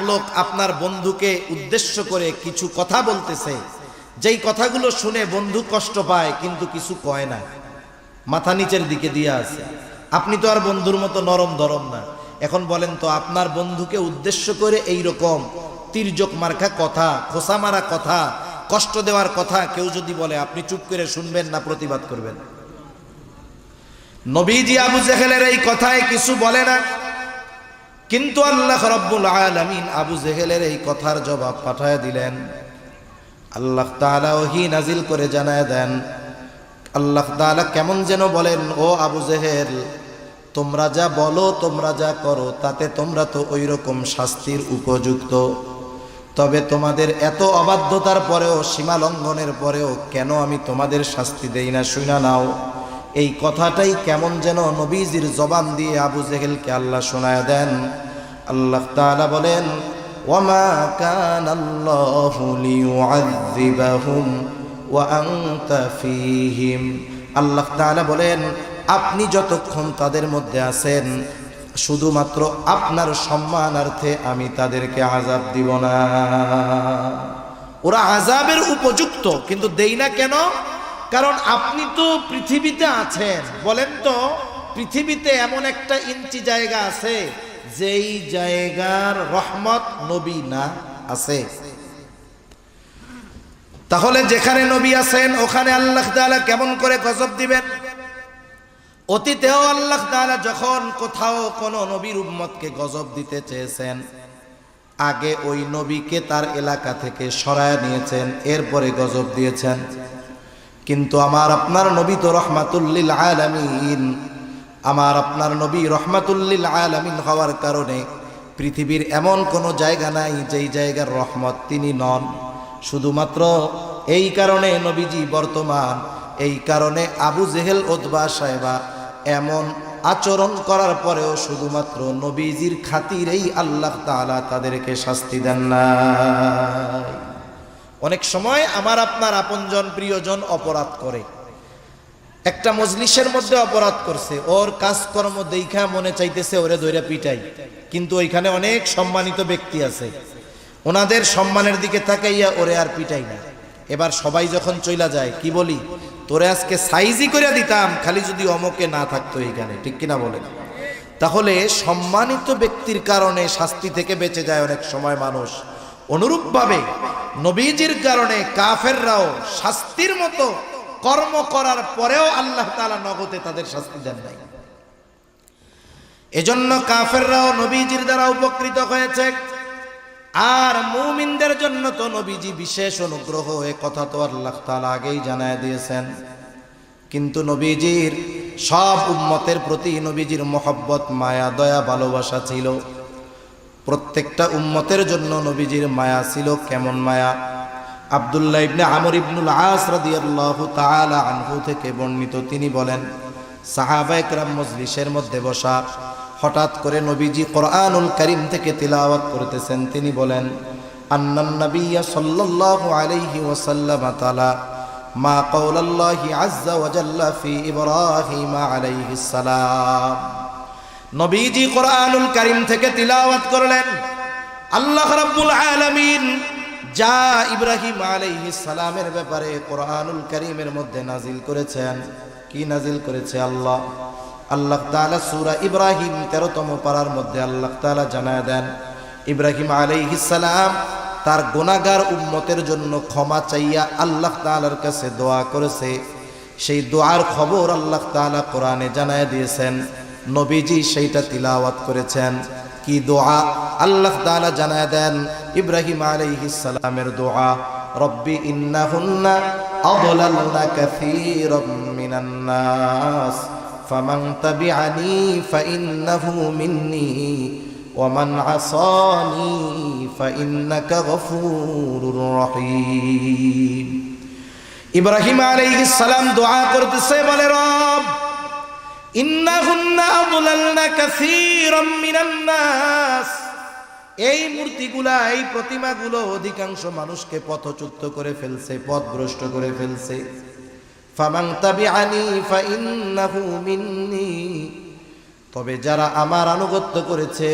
লোক আপনার বন্ধুকে উদ্দেশ্য করে কিছু কথা বলতেছে। যেই কথাগুলো শুনে বন্ধু কষ্ট পায়, কিন্তু কিছু কয় না। মাথা নিচের দিকে দিয়ে আছে। আপনি তো আর বন্ধুর মতো নরম দরম না। এখন বলেন তো, আপনার বন্ধুকে উদ্দেশ্য করে এই রকম তির্যক মার্কা কথা, খোসা মারা কথা, কষ্ট দেওয়ার কথা কেউ যদি বলে, আপনি চুপ করে শুনবেন না, প্রতিবাদ করবেন। নবীজি আবু জেহেলের এই কথায় কিছু বলে না। কিন্তু আল্লাহ রব্বুল আলামিন আবু জেহেলের এই কথার জবাব পাঠায় দিলেন। আল্লাহ তাআলা ওহি নাজিল করে জানায় দেন, আল্লাহ তাআলা কেমন যেন বলেন, ও আবু জেহেল, তোমরা যা বলো, তোমরা যা করো, তাতে তোমরা তো ওই রকম শাস্তির উপযুক্ত। তবে তোমাদের এত অবাধ্যতার পরেও, সীমা লঙ্ঘনের পরেও কেন আমি তোমাদের শাস্তি দেই না? শুনা নাও। এই কথাটাই কেমন যেন নবীজির জবান দিয়ে আবু জেহেলকে আল্লাহ শোনায় দেন। আল্লাহ তাআলা বলেন, ওয়ামা কান আল্লাহু আল্লাহ বলেন, আপনি যতক্ষণ তাদের মধ্যে আছেন, শুধুমাত্র আপনার সম্মানার্থে আমি তাদেরকে আজাব দিব না। ওরা আজাবের উপযুক্ত, কিন্তু দেই না কেন? কারণ আপনি তো পৃথিবীতে আছেন। বলেন তো, পৃথিবীতে এমন একটা ইঞ্চি জায়গা আছে যেই জায়গার রহমত নবী না আছে। তাহলে যেখানে নবী আছেন, ওখানে আল্লাহ তাআলা কেমন করে গজব দিবেন? অতীতেও আল্লাহ তাআলা যখন কোথাও কোনো নবীর উম্মতকে গজব দিতে চেয়েছেন, আগে ওই নবীকে তার এলাকা থেকে সরায় নিয়েছেন, এরপরে গজব দিয়েছেন। কিন্তু আমার, আপনার নবী তো রহমাতুল্লিল আলামিন। আমার আপনার নবী রহমাতুল্লিল আলামিন হওয়ার কারণে পৃথিবীর এমন কোনো জায়গা নাই যেই জায়গার রহমত তিনি নন। শুধুমাত্র এই কারণে নবীজি বর্তমান, এই কারণে আবু জেহেল ওদবা সাহেবা এমন আচরণ করার পরেও শুধুমাত্র নবীজির খাতিরেই আল্লাহ তাআলা তাদেরকে শাস্তি দেন না অনেক সময় আমার আপনার আপনজন প্রিয়জন অপরাধ করে। একটা মজলিসের মধ্যে অপরাধ করছে। ওর কাজকর্ম দেখা মনে চাইতেছে, ওরে দৈরা পিটাই। কিন্তু ওইখানে অনেক সম্মানিত ব্যক্তি আছে। ওনাদের সম্মানের দিকে তাকাইয়া ওরে আর পিটাই না। এবার সবাই যখন চইলা যায়, কি বলি? তোরে আজকে সাইজই করে দিতাম, খালি যদি অমকে না থাকতো এইখানে। ঠিক কিনা বলে তাহলে সম্মানিত ব্যক্তির কারণে শাস্তি থেকে বেঁচে যায় অনেক সময় মানুষ। অনুরূপভাবে নবীজির কারণে কাফেররাও শাস্তির মতো কর্ম করার পরেও আল্লাহ তাআলা নগদে তাদের শাস্তি দেন নাই। এজন্য কাফেররাও নবীজির দ্বারা উপকৃত হয়েছে। আর মুমিনদের জন্য তো নবীজি বিশেষ অনুগ্রহ, এ কথা তো আল্লাহ তালা আগেই জানায় দিয়েছেন। কিন্তু নবীজির সব উম্মতের প্রতি নবীজির মোহব্বত, মায়া, দয়া, ভালোবাসা ছিল। প্রত্যেকটা উম্মতের জন্য নবীজির মায়া ছিল, কেমন মায়া? আব্দুল্লাহ ইবনে আমর ইবনুল আস রাদিয়াল্লাহু তাআলা আনহু থেকে বর্ণিত। তিনি বলেন, সাহাবা একরাম মজলিসের মধ্যে বসা হঠাৎ করে নবীজি কোরআনুল করিম থেকে তিলাওয়াত করতেছেন। তিনি বলেন, আন্নান নবিয়্য সাল্লাল্লাহু আলাইহি ওয়াসাল্লাম তাআলা মা কওলাল্লাহি আযজা ওয়া জাল্লা ফি ইব্রাহিম আলাইহিস সালাম। নবীজি কোরআনুল করিম থেকে তিলাওয়াত করলেন, আল্লাহ রাব্বুল আলামিন যা ইব্রাহিম আলাইহিস সালামের ব্যাপারে কোরআনুল করিমের মধ্যে নাজিল করেছেন। কি নাজিল করেছে আল্লাহ? আল্লাহ তাআলা সূরা ইব্রাহিম 13তম পারার মধ্যে আল্লাহ তাআলা জানায় দেন, ইব্রাহিম সালাম তার গুনাহগার উম্মতের জন্য ক্ষমা চাইয়া আল্লাহ তাআলার কাছে দোয়া করেছে। সেই দোয়ার খবর আল্লাহ তাআলা কোরআনে জানায় দিয়েছেন। নবীজি সেইটা তিলাওয়াত করেছেন। কি দোয়া আল্লাহ তাআলা জানায় দেন ইব্রাহিম আলাইহিস সালামের দোয়া রব্বি ইন্নাহুন্না আদলালনা কাসীরাম মিনান নাস ফামান তাবিআনি ফাইন্নাহু মিন্নি ومن عصاني فإنك غفور رحيم ইব্রাহিম আলাইহিস সালাম দোয়া করতেছে বলে রব এই মূর্তিগুলা, এই প্রতিমাগুলো অধিকাংশ মানুষকে পথচ্যুত করে ফেলছে, পথভ্রষ্ট করে ফেলছে। তবে যারা আমার আনুগত্য করেছে,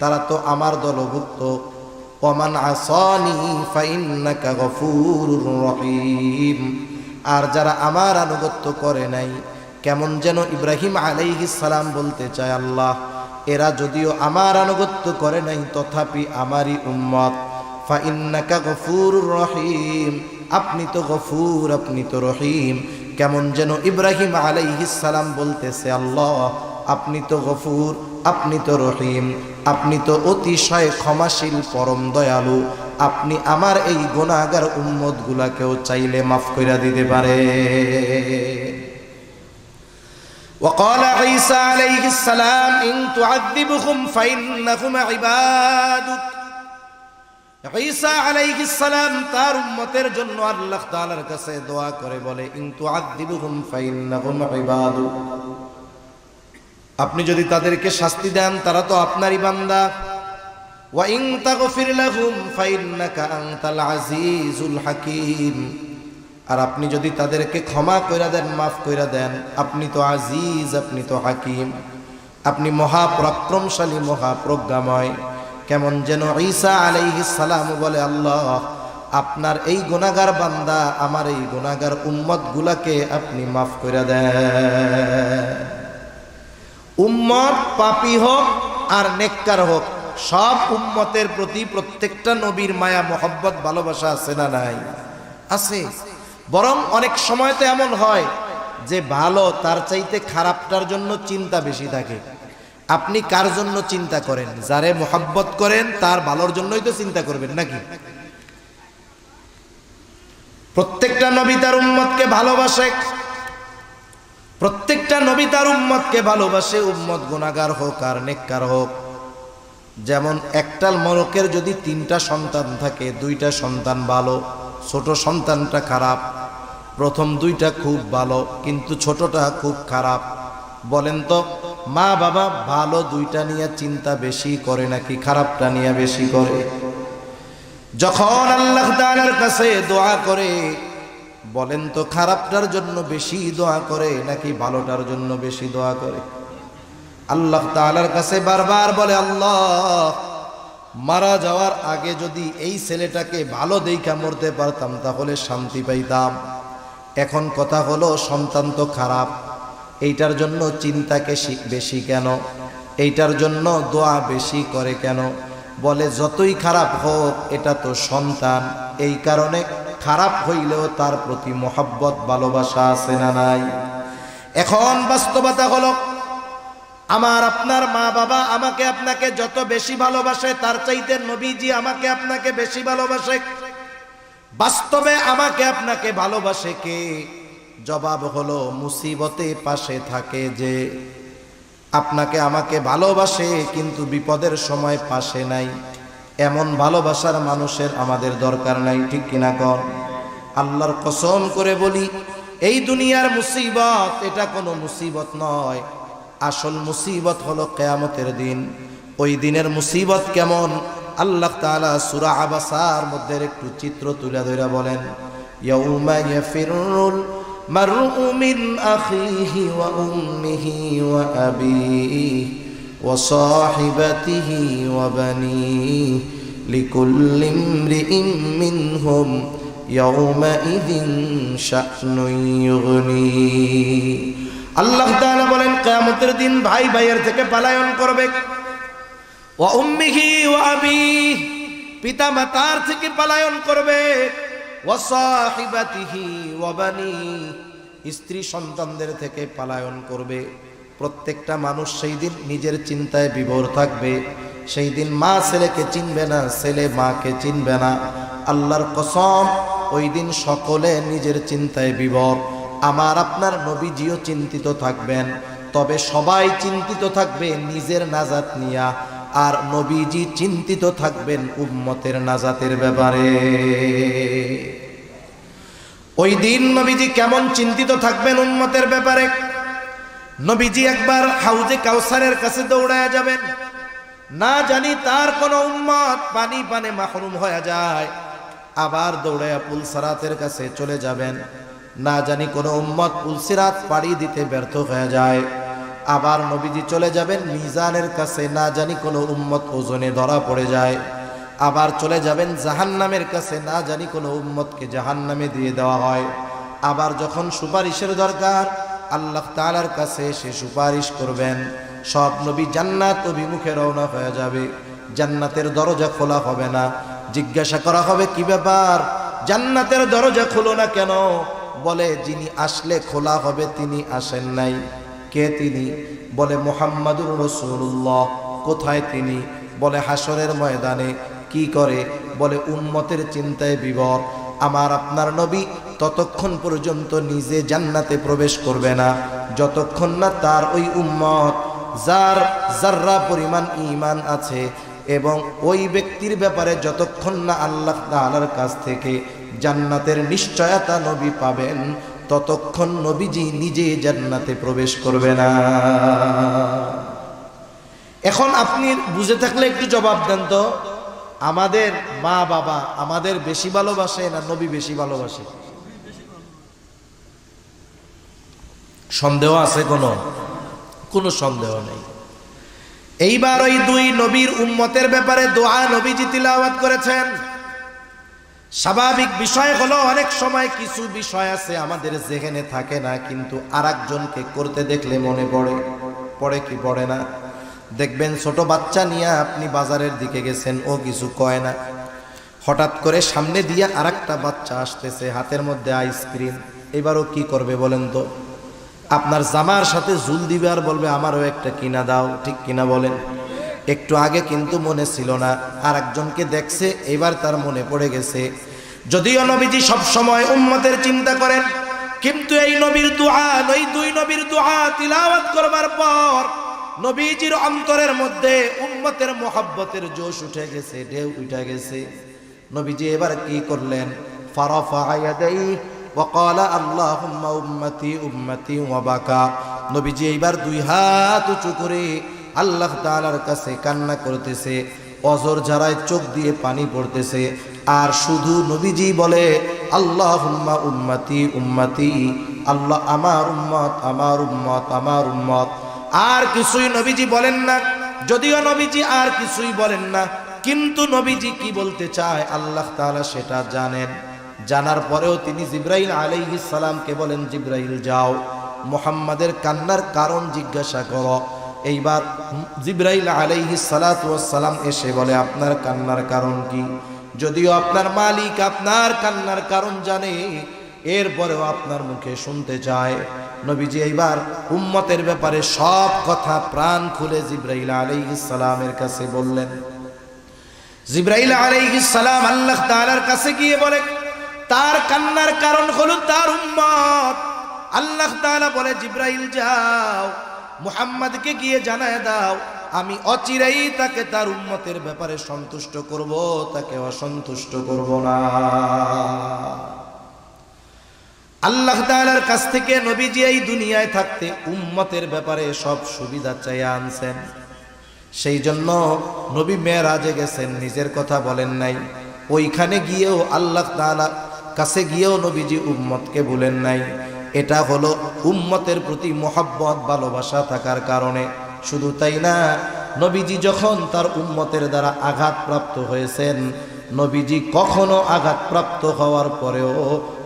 তারা তো আমার দলভুক্ত। ওমান আসানি রহিম। আর যারা আমার আনুগত্য করে নাই কেমন যেন ইব্রাহিম সালাম বলতে চায়, আল্লাহ, এরা যদিও আমার আনুগত্য করে নাই, তথাপি আমারই উম্মত। ফাইন্নাকা গফুরুর রহিম। আপনি তো গফুর, আপনি তো রহিম। কেমন যেন ইব্রাহিম সালাম বলতেছে, আল্লাহ, আপনি তো গফুর, আপনি তো রহিম। আপনি তো অতিশয় ক্ষমাশীল, পরম দয়ালু। আপনি আমার এই গোনাগার উম্মত গুলাকেও চাইলে মাফ কইরা দিতে পারে। وقال عيسى عليه السلام إن تعذبهم فإنهم عبادك ঈসা আলাইহিস সালাম তার উম্মতের জন্য আল্লাহ তাআলার কাছে দোয়া করে বলে ইন তুআযিবুহুম ফাইন্নাহুম ইবাদু আপনি যদি তাদেরকে শাস্তি দেন তারা তো আপনারই বান্দা ওয়া ইন তাগফির লাহুম ফাইন্নাকা আনতাল আজিজুল হাকীম আর আপনি যদি তাদেরকে ক্ষমা কইরা দেন, মাফ কইরা দেন, আপনি তো আজিজ, আপনি তো হাকিম। আপনি মহাপরাক্রমশালী, মহাপ্রজ্ঞাময়। কেমন যেন ঈসা আলাইহিস সালাম বলে, আল্লাহ, আপনার এই গুনাহগার বান্দা, আমার এই গুনাহগার উম্মত গুলাকে আপনি মাফ করে দেন। উম্মত পাপী হোক আর নেককার হোক, সব উম্মতের প্রতি প্রত্যেকটা নবীর মায়া, মোহব্বত, ভালোবাসা আছে না নাই? আছে। বরং অনেক সময় তো এমন হয় যে ভালো তার চাইতে খারাপটার জন্য চিন্তা বেশি থাকে। আপনি কার জন্য চিন্তা করেন? যারে মোহাব্বত করেন, তার ভালোর জন্যই তো চিন্তা করবেন নাকি? প্রত্যেকটা নবী তার উম্মতকে ভালোবাসে। প্রত্যেকটা নবী তার উম্মতকে ভালোবাসে। উম্মত গুণাগার হোক আর নেককার হোক। যেমন একটাল মরকের যদি তিনটা সন্তান থাকে, দুইটা সন্তান ভালো। ছোট সন্তানটা খারাপ। প্রথম দুইটা খুব ভালো, কিন্তু ছোটটা খুব খারাপ। বলেন তো, মা বাবা ভালো দুইটা নিয়ে চিন্তা বেশি করে নাকি খারাপটা নিয়ে বেশি করে? যখন আল্লাহ তাআলার কাছে দোয়া করে, বলেন তো খারাপটার জন্য বেশি দোয়া করে নাকি ভালোটার জন্য বেশি দোয়া করে? আল্লাহ তাআলার কাছে বারবার বলে, আল্লাহ মারা যাওয়ার আগে যদি এই ছেলেটাকে ভালো দেইখা মরতে পারতাম, তাহলে শান্তি পাইতাম। এখন কথা হলো, সন্তান তো খারাপ। এইটার জন্য চিন্তাকে বেশি কেন? এইটার জন্য দোয়া বেশি করে কেন? বলে, যতই খারাপ হোক, এটা তো সন্তান। এই কারণে খারাপ হইলেও তার প্রতি মোহাব্বত, ভালোবাসা আছে না নাই? এখন বাস্তবতা হলো আমার আপনার মা বাবা আমাকে আপনাকে যত বেশি ভালোবাসে, তার চাইতে নবীজি আমাকে আপনাকে বেশি ভালোবাসে। বাস্তবে আমাকে আপনাকে ভালোবাসে কে? জবাব হলো, মুসিবতে পাশে থাকে যে আপনাকে আমাকে ভালোবাসে, কিন্তু বিপদের সময় পাশে নাই। এমন ভালোবাসার মানুষের আমাদের দরকার নাই, ঠিক কিনা? কর আল্লাহর কসম করে বলি, এই দুনিয়ার মুসিবত, এটা কোনো মুসিবত নয়। আসল মুসিবত হলো কেয়ামতের দিন। ওই দিনের মুসিবত কেমন? আল্লাহ তাআলা সুরা আবাসার মধ্যে একটু চিত্র তুলে ধরে বলেন ওয়া সাহিবাতিহি ওয়া বানিহি আল্লাহ তাআলা বলেন, কিয়ামতের দিন ভাই ভাইয়ের থেকে পলায়ন করবে। ওয়া উম্মিহি ওয়া আবি পিতা মাতার থেকে পলায়ন করবে। ওয়া সাহিবাতিহি ওয়া বানি, স্ত্রী সন্তানদের থেকে পলায়ন করবে। প্রত্যেকটা মানুষ সেই দিন নিজের চিন্তায় বিভোর থাকবে। সেই দিন মা ছেলেকে চিনবে না, ছেলে মাকে চিনবে না। আল্লাহর কসম, ওই দিন সকলে নিজের চিন্তায় বিভোর। আমার আপনার নবীজিও চিন্তিত থাকবেন। তবে সবাই চিন্তিত থাকবে নিজের নাজাত নিয়া, আর নবীজি চিন্তিত থাকবেন উম্মতের নাজাতের ব্যাপারে। ওই দিন নবীজি কেমন চিন্তিত থাকবেন উম্মতের ব্যাপারে? নবীজি একবার হাউজে কাউসারের কাছে দৌড়ায় যাবেন। না জানি তার কোন উম্মত পানি পানে মাহরুম হয়ে যায়। আবার দৌড়ায় পুলসারাতের কাছে চলে যাবেন। না জানি কোনো উম্মত পুলসিরাত পাড়ি দিতে ব্যর্থ হয়ে যায়। আবার নবীজি চলে যাবেন মিজানের কাছে, না জানি কোনো উম্মত ওজনে ধরা পড়ে যায়। আবার চলে যাবেন জাহান্নামের কাছে, না জানি কোনো উম্মতকে জাহান্নামে দিয়ে দেওয়া হয়। আবার যখন সুপারিশের দরকার, আল্লাহ তাআলার কাছে সে সুপারিশ করবেন। সব নবী জান্নাত অভিমুখে রওনা হয়ে যাবে। জান্নাতের দরজা খোলা হবে না। জিজ্ঞাসা করা হবে, কি ব্যাপার? জান্নাতের দরজা খোলো না কেন? বলে, যিনি আসলে খোলা হবে, তিনি আসেন নাই। কে তিনি? বলে, মোহাম্মদুর রসুল্লাহ কোথায় তিনি? বলে হাসরের ময়দানে। কি করে? বলে, উম্মতের চিন্তায় বিবর আমার আপনার নবী ততক্ষণ পর্যন্ত নিজে জান্নাতে প্রবেশ করবে না। যতক্ষণ না তার ওই উম্মত, যার যার্রা পরিমাণ ইমান আছে এবং ওই ব্যক্তির ব্যাপারে যতক্ষণ না আল্লাহ তাআলার কাছ থেকে জান্নাতের নিশ্চয়তা নবী পাবেন, ততক্ষণ নবীজি নিজে জান্নাতে প্রবেশ করবে না। এখন আপনি বুঝে থাকলে একটু জবাব দেন তো, আমাদের মা বাবা আমাদের বেশি ভালোবাসে না নবী বেশি ভালোবাসে? সন্দেহ আছে কোনো? কোনো সন্দেহ নেই। এইবার ওই দুই নবীর উম্মতের ব্যাপারে দোয়া নবীজি তিলাওয়াত করেছেন। স্বাভাবিক বিষয় হলো, অনেক সময় কিছু বিষয় আছে আমাদের যেখানে থাকে না, কিন্তু আরেকজনকে করতে দেখলে মনে পড়ে। পড়ে কি পড়ে না? দেখবেন ছোট বাচ্চা নিয়ে আপনি বাজারের দিকে গেছেন, ও কিছু কয় না। হঠাৎ করে সামনে দিয়ে আরেকটা বাচ্চা আসতেছে, হাতের মধ্যে আইসক্রিম এবারও কি করবে বলেন তো? আপনার জামার সাথে ঝুল দিবে আর বলবে, আমারও একটা কিনা দাও। ঠিক কিনা বলেন? একটু আগে কিন্তু মনে ছিল না। আর একজনকে দেখছে, এবার তার মনে পড়ে গেছে যদিও নবীজি সব সময় উম্মতের চিন্তা করেন কিন্তু এই নবীর দোয়া এই দুই নবীর দোয়া তিলাওয়াত করবার পর নবীজির অন্তরের মধ্যে উম্মতের মোহাব্বতের জোশ উঠে গেছে ঢেউ উঠে গেছে নবীজি এবার কি করলেন ফারাফা আয়াদাই وقال اللهم উম্মতি উম্মতি ওয়াবাকা নবীজি এইবার দুই হাত উঁচু করে আল্লাহ তাআলার কাছে কান্না করতেছে অজর ঝাড়ায় চোখ দিয়ে পানি পড়তেছে। আর শুধু নবীজি বলে, আল্লাহুম্মা উম্মতি উম্মতি, আল্লাহ আমার উম্মত আমার উম্মত আমার উম্মত। আর কিছুই নবীজি বলেন না। যদিও নবীজি আর কিছুই বলেন না, কিন্তু নবীজি কি বলতে চায়, আল্লাহ তাআলা সেটা জানেন। জানার পরেও তিনি জিব্রাইল আলাইহিস সালামকে বলেন, জিব্রাইল, যাও। মোহাম্মদের কান্নার কারণ জিজ্ঞাসা করো। এইবার জিব্রাইল আলাইহিস সালাম এসে বলে, আপনার কান্নার কারণ কি? যদিও আপনার মালিক আপনার কান্নার কারণ জানে, এরপরেও আপনার মুখে শুনতে চায়। নবীজি এইবার উম্মতের ব্যাপারে সব কথা প্রাণ খুলে জিব্রাইল সালামের কাছে বললেন। জিব্রাইল সালাম আল্লাহ তাআলার কাছে গিয়ে বলে, তার কান্নার কারণ হলো তার উম্মত। আল্লাহ তাআলা বলে, জিব্রাইল, যাও। মুহাম্মদকে গিয়ে জানায় দাও, আমি অচিরেই তাকে তার উম্মতের ব্যাপারে সন্তুষ্ট করব, তাকে অসন্তুষ্ট করব না। আল্লাহ তাআলার কাছ থেকে নবীজি এই দুনিয়ায় থাকতে উম্মতের ব্যাপারে সব সুবিধা চাইয়া আনছেন। সেই জন্য নবী মেয়েরাজে গেছেন, নিজের কথা বলেন নাই। ওইখানে গিয়েও আল্লাহ তাআলা কাছে গিয়েও নবীজি উম্মতকে ভুলেন নাই। এটা হলো উম্মতের প্রতি মোহাব্বত, ভালোবাসা থাকার কারণে। শুধু তাই না, নবীজি যখন তার উম্মতের দ্বারা আঘাতপ্রাপ্ত হয়েছেন, নবীজি কখনো আঘাতপ্রাপ্ত হওয়ার পরেও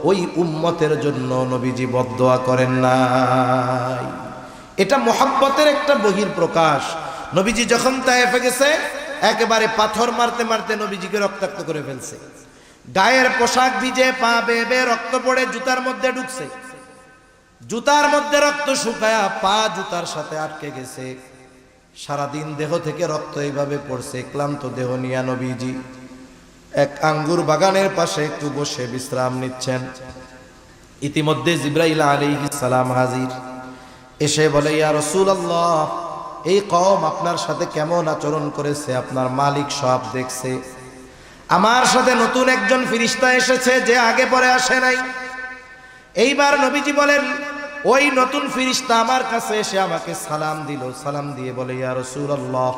ওই উম্মতের জন্য নবীজি বদোয়া করেন নাই। এটা মোহাব্বতের একটা বহির প্রকাশ নবীজি যখন তায়েফে গেছে, একেবারে পাথর মারতে মারতে নবীজিকে রক্তাক্ত করে ফেলছে। গায়ের পোশাক ভিজে পা বেবে রক্ত পড়ে জুতার মধ্যে ঢুকছে। জুতার মধ্যে রক্ত শুকায়া পা জুতার সাথে আটকে গেছে। সারাদিন দেহ থেকে রক্ত এইভাবে পড়ছে, ক্লান্ত দেহ নিয়া নবীজি। এক আঙ্গুর বাগানের পাশে একটু বসে বিশ্রাম নিচ্ছেন। ইতিমধ্যে জিব্রাইল আলী সালাম হাজির। এসে বলে, ইয়া রসুল আল্লাহ এই কম আপনার সাথে কেমন আচরণ করেছে? আপনার মালিক সব দেখছে। আমার সাথে নতুন একজন ফিরিস্তা এসেছে যে আগে পরে আসে নাই। এইবার নবীজি বলেন, ওই নতুন ফিরিস্তা আমার কাছে এসে আমাকে সালাম দিল। সালাম দিয়ে বলে, ইয়া রসুল্লাহ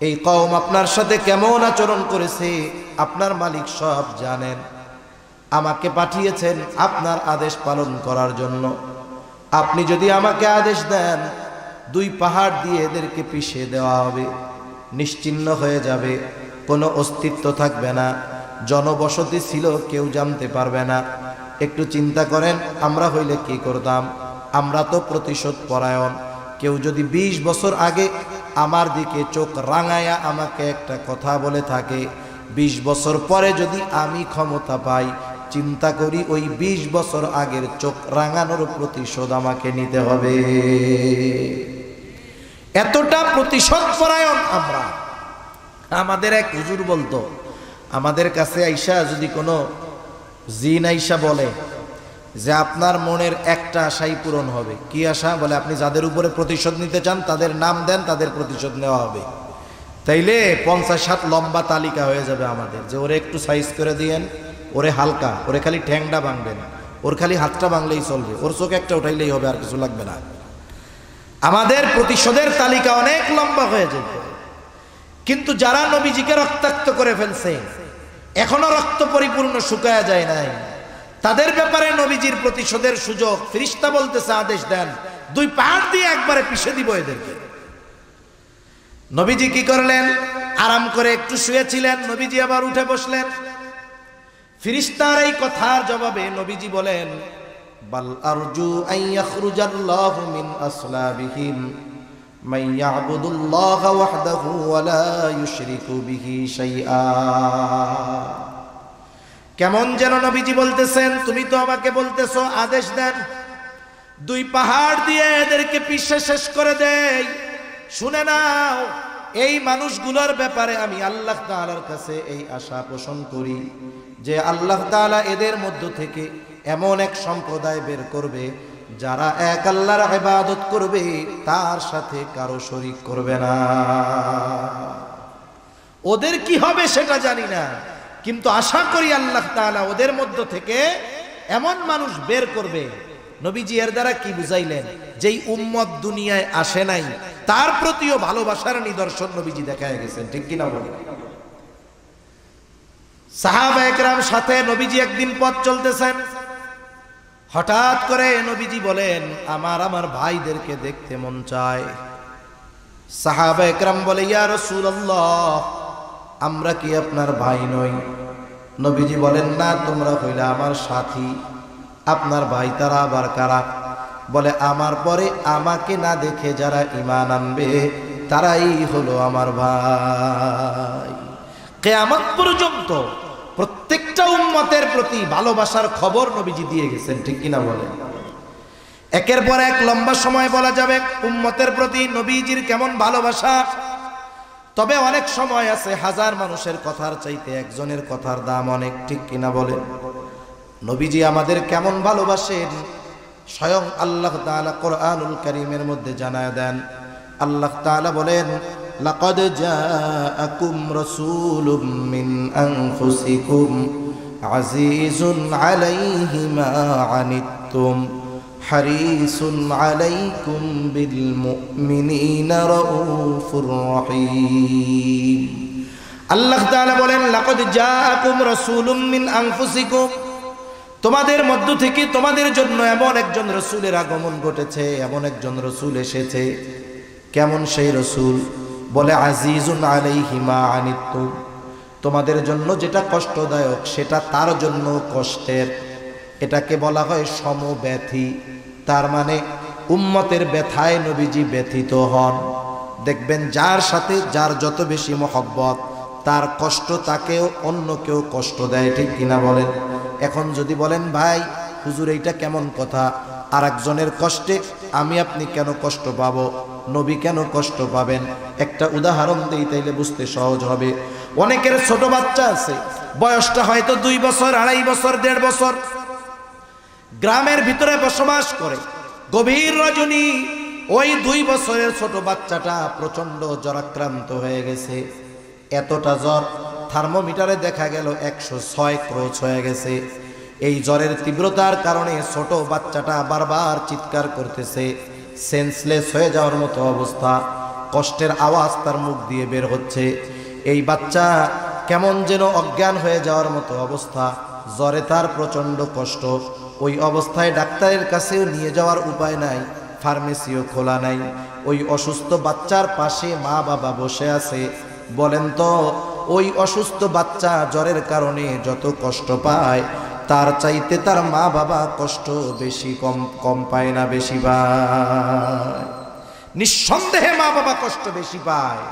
এই কম আপনার সাথে কেমন আচরণ করেছে? আপনার মালিক সব জানেন। আমাকে পাঠিয়েছেন আপনার আদেশ পালন করার জন্য। আপনি যদি আমাকে আদেশ দেন, দুই পাহাড় দিয়ে এদেরকে পিষে দেওয়া হবে। নিশ্চিহ্ন হয়ে যাবে, কোনো অস্তিত্ব থাকবে না। জনবসতি ছিল, কেউ জানতে পারবে না। একটু চিন্তা করেন, আমরা হইলে কি করতাম? আমরা তো প্রতিশোধ পরায়ণ। কেউ যদি ২০ বছর আগে আমার দিকে চোখ রাঙায়া আমাকে একটা কথা বলে থাকে ২০ বছর পরে যদি আমি ক্ষমতা পাই, চিন্তা করি ওই ২০ বছর আগের চোখ রাঙানোর প্রতিশোধ আমাকে নিতে হবে। এতটা প্রতিশোধ পরায়ণ আমরা। আমাদের এক হুজুর বলতো, আমাদের কাছে আইসা যদি কোনো জিন আইসা বলে যে আপনার মনের একটা আশাই পূরণ হবে। কি আশা? বলে, আপনি যাদের উপরে প্রতিশোধ নিতে চান, তাদের নাম দেন, তাদের প্রতিশোধ নেওয়া হবে। তাইলে পঞ্চাশ সাত লম্বা তালিকা হয়ে যাবে আমাদের, যে ওরে একটু সাইজ করে দিয়েন, ওরে হালকা, ওরে খালি ঠ্যাংটা ভাঙবেন, ওর খালি হাতটা ভাঙলেই চলবে, ওর চোখ একটা উঠাইলেই হবে, আর কিছু লাগবে না। আমাদের প্রতিশোধের তালিকা অনেক লম্বা হয়ে যাবে। কিন্তু যারা নবীজিকে রক্তাক্ত করে ফেলছে এখনও রক্ত পরিপূর্ণ শুকায়া যায় নাই। তাদের ব্যাপারে নবীজির প্রতিশোধের সুযোগ ফিরিস্তা বলতেছে, আদেশ দেন। দুই পাহাড় দিয়ে একবারে পিষে দিব এদেরকে। নবীজি কি করলেন? আরাম করে একটু শুয়েছিলেন, নবীজি আবার উঠে বসলেন। ফিরিস্তার এই কথার জবাবে নবীজি বলেন, বাল আরজু আন ইয়াখরুজাল্লাহু মিন আসলাবিহিম। মান ইয়াবুদুল্লাহ ওয়াহদাহু ওয়া লা ইউশরিকু বিহি শাইআ। কেমন যেন নবীজি বলতেছেন, তুমি তো আমাকে বলতেছো আদেশ দেন। দুই পাহাড় দিয়ে এদেরকে পিষে শেষ করে দেই। শুনে নাও, এই মানুষগুলোর ব্যাপারে আমি আল্লাহ তাআলার কাছে এই আশা পোষণ করি যে আল্লাহ তাআলা এদের মধ্য থেকে এমন এক সম্প্রদায় বের করবে যারা এক আল্লাহর ইবাদত করবে, তার সাথে কারও শরীক করবে না। ওদের কি হবে সেটা জানি না, কিন্তু আশা করি আল্লাহ তাআলা ওদের মধ্য থেকে এমন মানুষ বের করবে। নবীজি এর দ্বারা কি বুঝাইলেন? যেই উম্মত দুনিয়ায় আসে নাই, তার প্রতিও ভালোবাসার নিদর্শন নবীজি দেখায় গেছেন, ঠিক কিনা বলেন সাহাবা একরাম সাথে নবীজি একদিন পথ চলতেছেন। হঠাৎ করে নবীজি বলেন, আমার আমার ভাইদেরকে দেখতে মন চায়। সাহাবা একরাম বলে, ইয়া রাসূলুল্লাহ, আমরা কি আপনার ভাই নই? নবীজি বলেন, না, তোমরা হইলে আমার সাথী। আপনার ভাই তারা আবার কারা? বলে, আমার পরে আমাকে না দেখে যারা ইমান আনবে, তারাই হলো আমার ভাই। কেয়ামত পর্যন্ত প্রত্যেকটা উম্মতের প্রতি ভালোবাসার খবর নবীজি দিয়ে গেছেন, ঠিক কিনা বলেন? একের পর এক লম্বা সময় বলা যাবে, উম্মতের প্রতি নবীজির কেমন ভালোবাসা? তবে অনেক সময় আছে, হাজার মানুষের কথার চাইতে একজনের কথার দাম অনেক, ঠিক কিনা বলেন? নবীজি আমাদের কেমন ভালোবাসেন? স্বয়ং আল্লাহ তাআলা কোরআনুল কারীমের মধ্যে জানায় দেন। আল্লাহ তাআলা বলেন জাআকুম রাসূলুম মিন আনফুসিকুম আজিজুন আলাইহি মা আনিত্তুম হারিসুন আলাইকুম বিল মুমিনিনা রাউফুর রহিম। আল্লাহ তাআলা বলেন, লাকাদ জাআকুম রাসূলুম মিন আনফুসিকুম, তোমাদের মধ্য থেকে তোমাদের জন্য এমন একজন রসুলের আগমন ঘটেছে, এমন একজন রসুল এসেছে। কেমন সেই রসুল? বলে, আজিজুন আলাইহিমা আনিত্য তোমাদের জন্য যেটা কষ্টদায়ক, সেটা তার জন্য কষ্টের। এটাকে বলা হয় সমব্যথী। তার মানে উম্মতের ব্যথায় নবীজি ব্যথিত হন। দেখবেন, যার সাথে যার যত বেশি মহব্বত, তার কষ্ট তাকেও অন্য কেউ কষ্ট দেয়, ঠিক কিনা বলেন? এখন যদি বলেন, ভাই, হুজুর, এইটা কেমন কথা? আর একজনের কষ্টে আমি আপনি কেন কষ্ট পাবো? নবী কেন কষ্ট পাবেন? একটা উদাহরণ দিই তাইলে বুঝতে সহজ হবে। অনেকের ছোট বাচ্চা আছে, বয়সটা হয়তো দুই বছর, আড়াই বছর, দেড় বছর। গ্রামের ভিতরে বসবাস করে, গভীর রজনী, ওই দুই বছরের ছোট বাচ্চাটা প্রচণ্ড জ্বরাক্রান্ত হয়ে গেছে। এতটা জ্বর, থার্মোমিটারে দেখা গেল একশো ছয় ক্রোচ হয়ে গেছে। এই জ্বরের তীব্রতার কারণে ছোট বাচ্চাটা বারবার চিৎকার করতেছে সেন্সলেস হয়ে যাওয়ার মতো অবস্থা। কষ্টের আওয়াজ তার মুখ দিয়ে বের হচ্ছে। এই বাচ্চা কেমন যেন অজ্ঞান হয়ে যাওয়ার মতো অবস্থা। জ্বরে তার প্রচণ্ড কষ্ট। ওই অবস্থায় ডাক্তারের কাছেও নিয়ে যাওয়ার উপায় নাই ফার্মেসিও খোলা নাই। ওই অসুস্থ বাচ্চার পাশে মা বাবা বসে আছে। বলেন তো, ওই অসুস্থ বাচ্চা জ্বরের কারণে যত কষ্ট পায় তার চাইতে তার মা বাবা কষ্ট বেশি, কম কম পায় না বেশি পায় নিঃসন্দেহে মা বাবা কষ্ট বেশি পায়।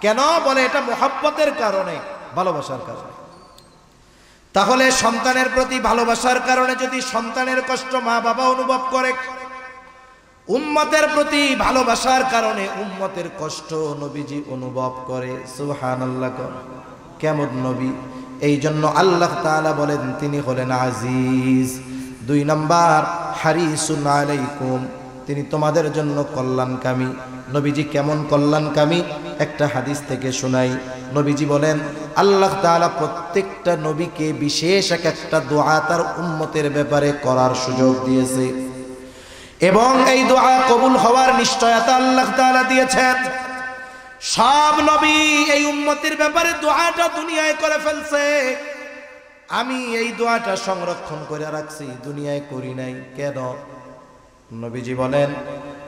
কেন? বলে এটা মোহাব্বতের কারণে, ভালোবাসার কারণে। তাহলে সন্তানের প্রতি ভালোবাসার কারণে যদি সন্তানের কষ্ট মা বাবা অনুভব করে, উম্মতের প্রতি ভালোবাসার কারণে উম্মতের কষ্ট নবীজি অনুভব করে সুহান আল্লাহ কেমন নবী। এই জন্য আল্লাহ তাআলা বলেন, তিনি হলেন আজিজ। দুই নাম্বার, হারিসুন আলাইকুম, তিনি তোমাদের জন্য কল্যাণকামী। নবীজি কেমন কল্যাণকামী? একটা হাদিস থেকে শোনাই। নবীজি বলেন, আল্লাহ তাআলা প্রত্যেকটা নবীকে বিশেষ এক একটা দোয়া তার উম্মতের ব্যাপারে করার সুযোগ দিয়েছে। এবং এই দোয়া কবুল হওয়ার নিশ্চয়তা আল্লাহ তাআলা দিয়েছেন। সব নবী এই উম্মতির ব্যাপারে দোয়াটা দুনিয়ায় করে ফেলছে। আমি এই দোয়াটা সংরক্ষণ করে রাখছি, দুনিয়ায় করি নাই। কেন? নবীজি বলেন,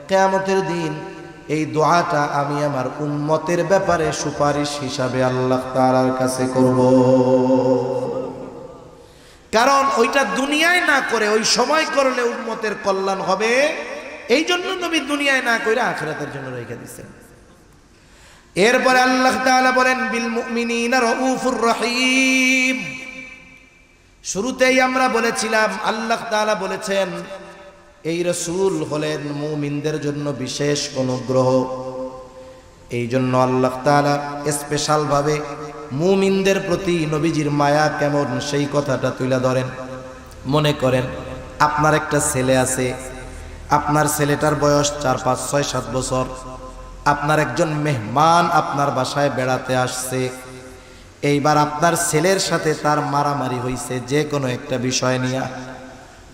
কেয়ামতের দিন এই দোয়াটা আমি আমার উম্মতের ব্যাপারে সুপারিশ হিসাবে আল্লাহ তাআলার কাছে করব। কারণ ওইটা দুনিয়ায় না করে, ওই সময় করলে উম্মতের কল্যাণ হবে। এই জন্য নবী দুনিয়ায় না করে আখরাতের জন্য রেখে দিচ্ছেন এরপরে আল্লাহ তাআলা বলেন, বিল রাউফুর শুরুতেই আমরা বলেছিলাম, আল্লাহ তাআলা বলেছেন, এই রসুল হলেন মুমিনদের জন্য বিশেষ অনুগ্রহ। এই জন্য আল্লাহ তাআলা স্পেশাল ভাবে মুমিনদের প্রতি নবীজির মায়া কেমন সেই কথাটা তুলে ধরেন। মনে করেন, আপনার একটা ছেলে আছে, আপনার ছেলেটার বয়স চার, পাঁচ, ছয়, সাত বছর। আপনার একজন মেহমান আপনার বাসায় বেড়াতে আসছে। এইবার আপনার ছেলের সাথে তার মারামারি হইছে যে কোনো একটা বিষয় নিয়ে।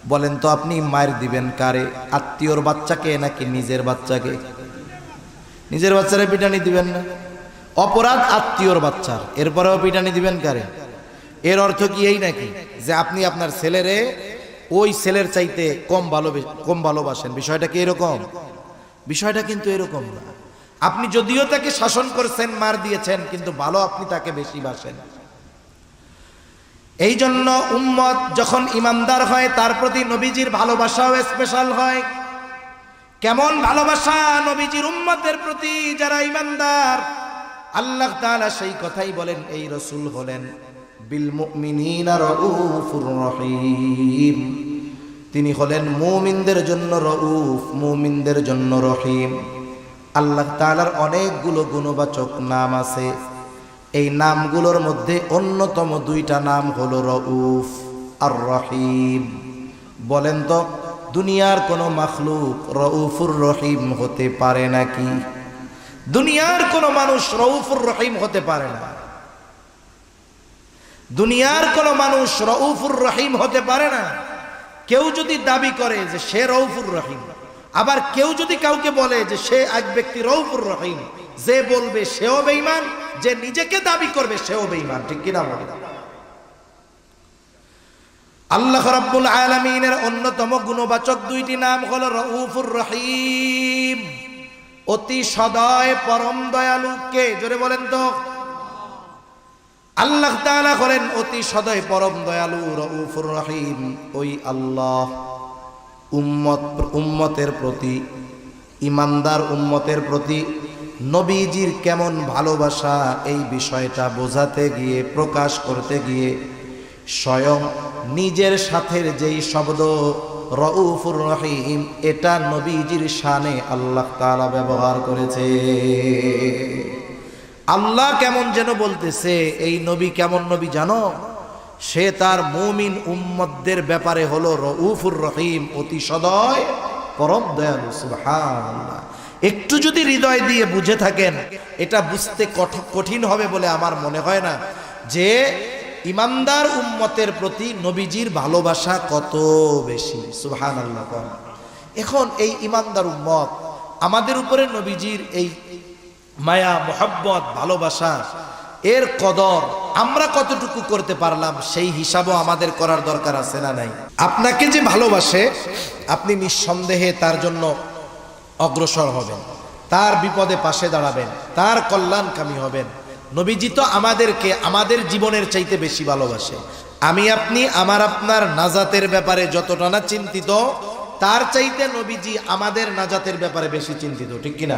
বলেন তো, আপনি মায়ের দিবেন কারে? আত্মীয়র বাচ্চাকে নাকি নিজের বাচ্চাকে নিজের বাচ্চারে পিটানি দিবেন না। অপরাধ আত্মীয়র বাচ্চার। এরপরেও পিটানি দিবেন কারে? এর অর্থ কি এই নাকি? যে আপনি আপনার ছেলেরে ওই ছেলের চাইতে কম ভালো কম ভালোবাসেন। বিষয়টা কি এরকম? বিষয়টা কিন্তু এরকম না। আপনি যদিও তাকে শাসন করছেন, মার দিয়েছেন, কিন্তু ভালো আপনি তাকে বেশি বাসেন। এই জন্য উম্মত যখন ইমানদার হয়, তার প্রতি নবীজির ভালোবাসাও স্পেশাল হয়। কেমন ভালোবাসা নবীজির উম্মতের প্রতি যারা ইমানদার? আল্লাহ তাআলা সেই কথাই বলেন, এই রসুল হলেন বিল রহিম। তিনি হলেন মুমিনদের জন্য রউফ, মুমিনদের জন্য রহিম। আল্লাহ তালার অনেকগুলো গুণবাচক নাম আছে। এই নামগুলোর মধ্যে অন্যতম দুইটা নাম হলো রউফ আর রহিম। বলেন তো, দুনিয়ার কোনো মাখলুক রউফুর রহিম হতে পারে নাকি? দুনিয়ার কোনো মানুষ রউফুর রহিম হতে পারে না। দুনিয়ার কোনো মানুষ রউফুর রহিম হতে পারে না। কেউ যদি দাবি করে যে সে রউফুর রহিম। আবার কেউ যদি কাউকে বলে যে সে এক ব্যক্তি রউফুর রহিম, যে বলবে সেও বেঈমান, যে নিজেকে দাবি করবে সেও বেঈমান, ঠিক কিনা বলে আল্লাহ রাব্বুল আলামিনের অন্যতম গুণবাচক দুইটি নাম হলো রউফুর রহিম। অতি সদয়, পরম দয়ালু কে? জোরে বলেন তো। আল্লাহ তাআলা করেন অতি সদয়, পরম দয়ালু রউফুর রহিম, ওই আল্লাহ। উম্মত, উম্মতের প্রতি, ইমানদার উম্মতের প্রতি নবীজির কেমন ভালোবাসা, এই বিষয়টা বোঝাতে গিয়ে, প্রকাশ করতে গিয়ে স্বয়ং নিজের সাথের যেই শব্দ, রউফুর রহিম, এটা নবীজির শানে আল্লাহ তাআলা ব্যবহার করেছে। আল্লাহ কেমন যেন বলতেছে, এই নবী কেমন নবী জানো? সে তার মুমিন উম্মতদের ব্যাপারে হলো রউফুর রহিম, অতি সদয়, পরম দয়ালু, সুবহানাল্লাহ। একটু যদি হৃদয় দিয়ে বুঝে থাকেন, এটা বুঝতে কঠিন হবে বলে আমার মনে হয় না। যে ইমানদার উম্মতের প্রতি নবীজির ভালোবাসা কত বেশি সুবহান আল্লাহ এখন এই ইমানদার উম্মত, আমাদের উপরে নবীজির এই মায়া, মোহাব্বত, ভালোবাসা এর কদর আমরা কতটুকু করতে পারলাম, সেই হিসাবও আমাদের করার দরকার আছে না নাই? আপনাকে যে ভালোবাসে, আপনি নিঃসন্দেহে তার জন্য অগ্রসর হবেন, তার বিপদে পাশে দাঁড়াবেন, তার কল্যাণকামী হবেন। নবীজি তো আমাদেরকে আমাদের জীবনের চাইতে বেশি ভালোবাসে। আমি, আপনি, আমার, আপনার নাজাতের ব্যাপারে যতটা না চিন্তিত, তার চাইতে নবীজি আমাদের নাজাতের ব্যাপারে বেশি চিন্তিত, ঠিক কিনা?